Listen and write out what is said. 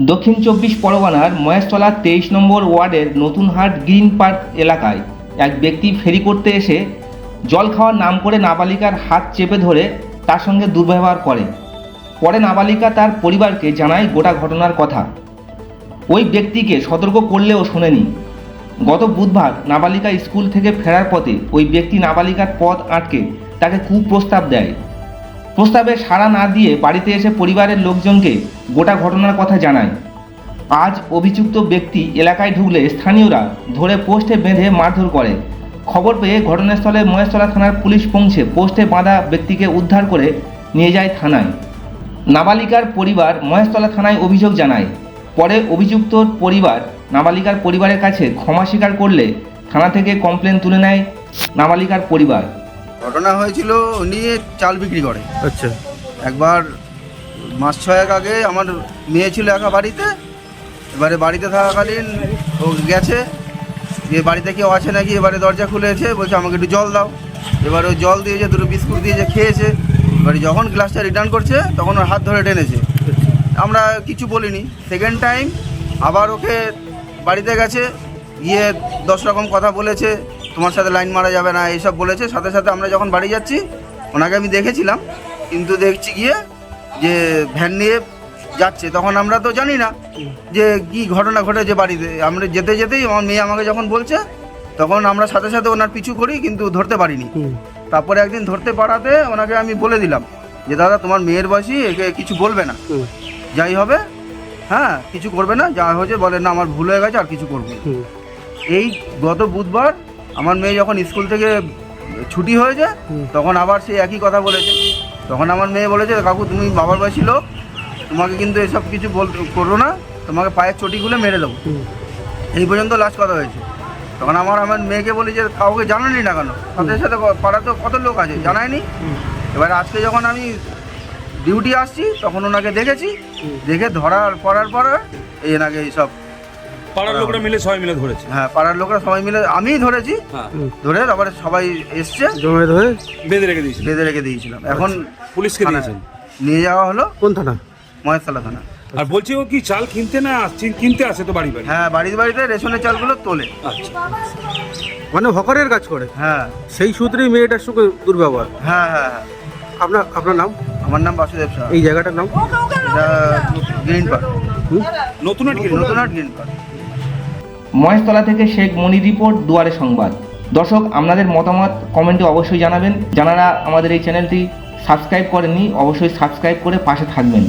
দক্ষিণ চব্বিশ পরগনার মহেশতলা তেইশ নম্বর ওয়ার্ডের নতুনহাট গ্রিন পার্ক এলাকায় এক ব্যক্তি ফেরি করতে এসে জল খাওয়ার নাম করে নাবালিকার হাত চেপে ধরে তার সঙ্গে দুর্ব্যবহার করে। পরে নাবালিকা তার পরিবারকে জানায় গোটা ঘটনার কথা। ওই ব্যক্তিকে সতর্ক করলেও শোনেনি। গত বুধবার নাবালিকা স্কুল থেকে ফেরার পথে ওই ব্যক্তি নাবালিকার পথ আটকে তাকে কুপ্রস্তাব দেয়। প্রস্তাবে সাড়া না দিয়ে বাড়িতে এসে পরিবারের লোকজনকে গোটা ঘটনার কথা জানায়। আজ অভিযুক্ত ব্যক্তি এলাকায় ঢুকলে স্থানীয়রা ধরে পোস্টে বেঁধে মারধর করে। খবর পেয়ে ঘটনাস্থলে মহেশতলা থানার পুলিশ পৌঁছে পোস্টে বাঁধা ব্যক্তিকে উদ্ধার করে নিয়ে যায় থানায়। নাবালিকার পরিবার মহেশতলা থানায় অভিযোগ জানায়। পরে অভিযুক্ত পরিবার নাবালিকার পরিবারের কাছে ক্ষমা স্বীকার করলে থানা থেকে কমপ্লেন তুলে নেয় নাবালিকার পরিবার। ঘটনা হয়েছিল উনি চাল বিক্রি করে। আচ্ছা। একবার মাস ছয়েক আগে আমার মেয়ে ছিল একা বাড়িতে, এবারে বাড়িতে থাকাকালীন ও গেছে যে বাড়িতে কেউ আছে নাকি, এবারে দরজা খুলেছে, বলছে আমাকে একটু জল দাও। এবারে ওই জল দিয়েছে, দুটো বিস্কুট দিয়েছে, খেয়েছে। এবারে যখন গ্লাসটা রিটার্ন করছে, তখন ওর হাত ধরে টেনেছে। আমরা কিছু বলিনি। সেকেন্ড টাইম আবার ওকে বাড়িতে গেছে, গিয়ে দশ রকম কথা বলেছে, তোমার সাথে লাইন মারা যাবে না, এইসব বলেছে। সাথে সাথে আমরা যখন বাড়ি যাচ্ছি, ওনাকে আমি দেখেছিলাম, কিন্তু দেখছি গিয়ে যে ভ্যান নিয়ে যাচ্ছে তখন আমরা তো জানি না যে কি ঘটনা ঘটেছে বাড়িতে। আমরা যেতে যেতেই আমার মেয়ে আমাকে যখন বলছে তখন আমরা সাথে সাথে ওনার পিছু করি কিন্তু ধরতে পারিনি। তারপরে একদিন ধরতে পারাতে ওনাকে আমি বলে দিলাম যে দাদা তোমার মেয়ের বয়সী একে কিছু বলবে না। যাই হবে হ্যাঁ কিছু করবে না যা হয়েছে বলে না আমার ভুল হয়ে গেছে আর কিছু করবে। এই গত বুধবার আমার মেয়ে যখন স্কুল থেকে ছুটি হয়েছে তখন আবার সে একই কথা বলেছে। তখন আমার মেয়ে বলেছে কাকু তুমি বাবার বয়সী লোক তোমাকে কিন্তু এসব কিছু বল করো না তোমাকে পায়ের চটিগুলো মেরে দেবো। এই পর্যন্ত লাস্ট কথা হয়েছে। তখন আমার আমার মেয়েকে বলি যে কাউকে জানানি না কেন? তাদের সাথে পাড়াতে কত লোক আছে জানায়নি? এবার আজকে যখন আমি ডিউটি আসছি তখন ওনাকে দেখেছি দেখে ধরার পড়ার পর এই এনাকে সব পাড়ার লোকরা মিলে সবাই মিলে ধরেছে। হ্যাঁ পাড়ার লোকরা সবাই মিলে আমিই ধরেছি। হ্যাঁ। ধরে তারপরে সবাই এসছে। জমায়েত হয়ে বেঁধে রেখে দিয়েছিল বেঁধে রেখে দিয়েছিলাম। এখন পুলিশকে থানায় দিয়েছেন। নিয়ে যাওয়া হলো। কোন থানা? মহেশতলা থানা। আর বলছি ও কি চাল কিনতে না কিনতে আসে তো বাড়ি বাড়ি? হ্যাঁ বাড়িতে বাড়িতে রেশনের চালগুলো তোলে। আচ্ছা। মানে হকারের কাজ করে? হ্যাঁ। সেই সূত্রেই মেয়েটার সঙ্গে দুর্ব্যবহার? হ্যাঁ হ্যাঁ হ্যাঁ। আপনার আপনার নাম? আমার নাম বাসুদেব শাহ এই জায়গাটার নাম? Green park. হুম? নতুন নতুন আর গ্রিন পার্ক। মহেশতলা থেকে শেখ মনি রিপোর্ট, দুয়ারে সংবাদ। দর্শক, আপনাদের মতামত কমেন্টে অবশ্যই জানাবেন। যারা আমাদের এই চ্যানেলটি সাবস্ক্রাইব করেননি, অবশ্যই সাবস্ক্রাইব করে পাশে থাকবেন।